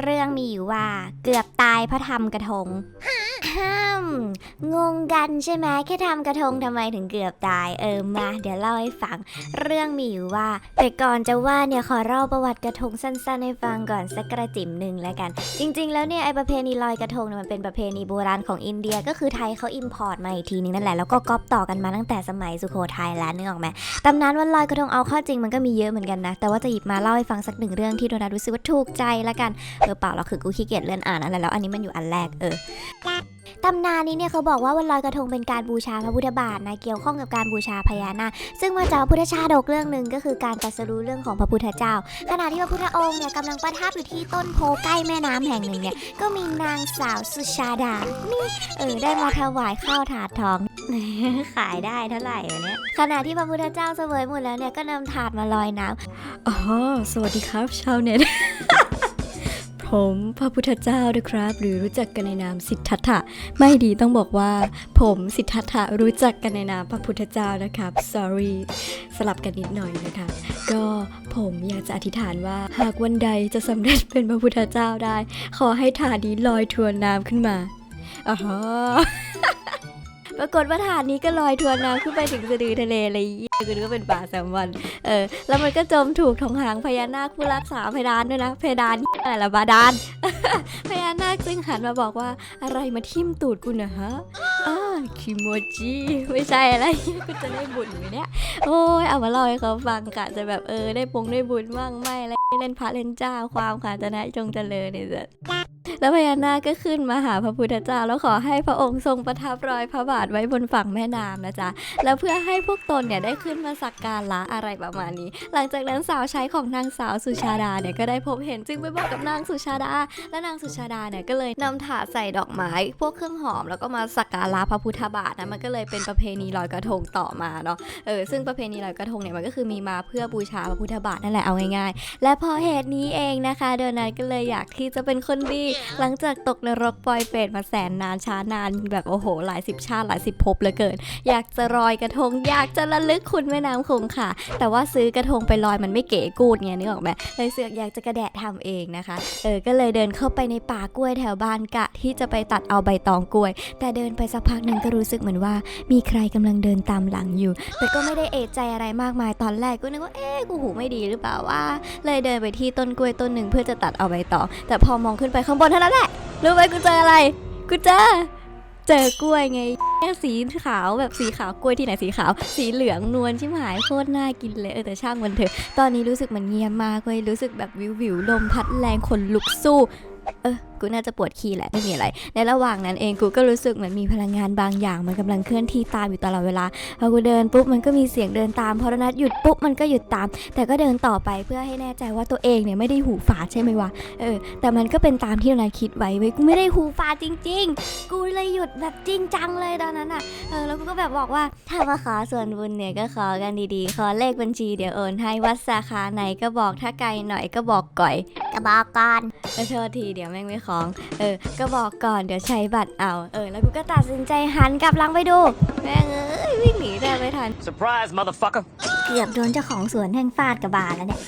เรื่องมีอยู่ว่าเกือบตายเพราะทำกระทง ห้ามงงกันใช่ไหมแค่ทำกระทงทำไมถึงเกือบตายเออมา เดี๋ยวเล่าให้ฟัง เรื่องมีอยู่ว่า แต่ก่อนจะว่าเนี่ยขอเล่าประวัติกระทงสั้นๆให้ฟังก่อนสักกระจิ๋มหนึ่งแล้วกัน จริง ๆ แล้วเนี่ยไอประเพณีลอยกระทงเนี่ยมันเป็นประเพณีโบราณของอินเดียก็คือไทยเขาอิมพอร์ตมาอีกทีนึงนั่นแหละแล้วก็ก๊อปต่อกันมาตั้งแต่สมัยสุโขทัยแล้วนึกออกไหมตำนานวันลอยกระทงเอาข้อจริงมันก็มีเยอะเหมือนกันนะแต่ว่าจะหยิบมาเล่าให้ฟังสักหนึ่งเรื่องที่โดนัทรู้สึกว่าถูกใจละกันเออเปล่าเราคือกูขี้เกียจเลื่อนอ่านอะไรแล้ว อันนี้มันอยู่อันแรกเออ ตำนานนี้เนี่ยเขาบอกว่าวันลอยกระทงเป็นการบูชาพระพุทธบาทนะเกี่ยวข้องกับการบูชาพญานาคซึ่งมาจากพระพุทธชาดกเรื่องหนึ่งก็คือการตรัสรู้เรื่องของพระพุทธเจ้า ขณะที่พระพุทธองค์เนี่ยกำลังประทับอยู่ที่ต้นโพใกล้แม่น้ำแห่งหนึ่งเนี่ยก็มีนางสาวสุชาดานี่เออได้มาถวายข้าวถาดทอง ขายได้เท่าไหร่เนี่ยขณะที่พระพุทธเจ้าเสวยหมดแล้วเนี่ยก็นำถาดมาลอยน้ำอ๋อสวัสดีครับชาวเน็ต ผมพระพุทธเจ้านะครับ หรือรู้จักกันในนามสิทธัตถะไม่ดีต้องบอกว่า ผมสิทธัตถะรู้จักกันในนามพระพุทธเจ้านะครับ sorry สลับกันนิดหน่อยนะคะก็ผมอยากจะอธิษฐานว่าหากวันใดจะสำเร็จเป็นพระพุทธเจ้าได้ ขอให้ถาดนี้ลอยทวนน้ำขึ้นมาอ๋อ ปรากฏว่าถาดนี้ก็ลอยทวนน้ำขึ้นไปถึงสะดือทะเลเลยเหี้ยคือก็เป็นป่าแซลมอนเออ แล้วมันก็จมถูกทองหางพญานาคผู้รักษาเพดานด้วยนะ เพดานอะไรละบาดาลพญานาคจึงหันมาบอกว่าอะไรมาทิ่มตูดกูนะฮะอ่าคิโมจิไม่ใช่อะไรกูจะได้บุญไหมเนี่ย โอ้ยเอามาเล่าให้เขาฟังกะจะแบบเออได้ปงได้บุญบ้างไม่อะไรเล่นพระเล่นเจ้าความขาจะนะจงเจริญเนี่ยจ้ะ แล้วพญานาคก็ขึ้นมาหาพระพุทธเจ้าแล้วขอให้พระองค์ทรงประทับรอยพระบาทไว้บนฝั่งแม่น้ำนะจ๊ะแล้วเพื่อให้พวกตนเนี่ยได้ขึ้นมาสักการะอะไรประมาณนี้ หลังจากนั้นสาวใช้ของนางสาวสุชาดาเนี่ยก็ได้พบเห็นจึงไปบอกกับนางสุชาดา และนางสุชาดาเนี่ยก็เลยนำถาดใส่ดอกไม้ พวกเครื่องหอมแล้วก็มาสักการะพระพุทธบาทนะมันก็เลยเป็นประเพณีลอยกระทงต่อมาเนาะเออซึ่งประเพณีลอยกระทงเนี่ยมันก็คือมีมาเพื่อบูชาพระพุทธบาทนั่นแหละเอาง่ายๆ และพอเหตุนี้เองนะคะโดนัทก็เลยอยากที่จะเป็นคนดีหลังจากตกนรกปลอยเปรตมาแสนนานช้านานแบบโอ้โห หลายสิบชาติหลายสิบภพเหลือเกิน อยากจะลอยกระทง อยากจะระลึกคุณแม่น้ำคงค่ะ แต่ว่าซื้อกระทงไปลอยมันไม่เก๋กูดไงนึกออกไหมเลยเสือกอยากจะกระแดะทำเองนะคะ เออ ก็เลยเดินเข้าไปในป่ากล้วยแถวบ้านกะ ที่จะไปตัดเอาใบตองกล้วย แต่เดินไปสักพักหนึ่งก็รู้สึกเหมือนว่า มีใครกำลังเดินตามหลังอยู่ แต่ก็ไม่ได้เอะใจอะไรมากมายตอนแรกก็นึกว่าเอ๊ะกูหูไม่ดีหรือเปล่าว่า เลยเดินไปที่ต้นกล้วยต้นหนึ่งเพื่อจะตัดเอาใบตอง แต่พอมองขึ้นไปข้างบนท่านั้นแหละรู้ไหมกูเจออะไร กูเจอเจอกล้วยไงสีขาวแบบสีขาวกล้วยที่ไหนสีขาว สีเหลืองนวลชิมหายโคตรน่ากินเลยเออแต่ช่างมันเถอะตอนนี้รู้สึกมันเงียบมากเลยรู้สึกแบบวิววิวลมพัดแรงขนลุกสู้ เออ กูน่าจะปวดขี้แหละไม่มีอะไร ในระหว่างนั้นเองกูก็รู้สึกเหมือนมีพลังงานบางอย่าง มันกำลังเคลื่อนที่ตามอยู่ตลอดเวลาพอกูเดินปุ๊บมันก็มีเสียงเดินตามพอนัดหยุดปุ๊บมันก็หยุดตาม แต่ก็เดินต่อไปเพื่อให้แน่ใจว่าตัวเองเนี่ยไม่ได้หูฝาดใช่ไหมวะเออแต่มันก็เป็นตามที่นัดคิดไว้เว้ยกูไม่ได้หูฝาดจริง ๆ กูเลยหยุดแบบจริงจังเลยตอนนั้นอะเออแล้วกูก็แบบบอกว่าถ้ามาขอส่วนบุญเนี่ยก็ขอกันดีๆ ขอเลขบัญชีเดี๋ยวโอนให้วัดสาขาไหนก็บอกถ้าไกลหน่อยก็บอกก่อยกระบอกก่อนขอโทษทีเดี๋ยวแม่งไม่คล้อง เออ ก็บอกก่อนเดี๋ยวใช้บัตรเอา เออ แล้วกูก็ตัดสินใจหันกลับหลังไปดู แม่งเอ้ยวิ่งหนีได้ไม่ทัน Surprise, motherfucker. เกือบโดนเจ้าของสวนแห่งฟาดกระบาลแล้วเนี่ย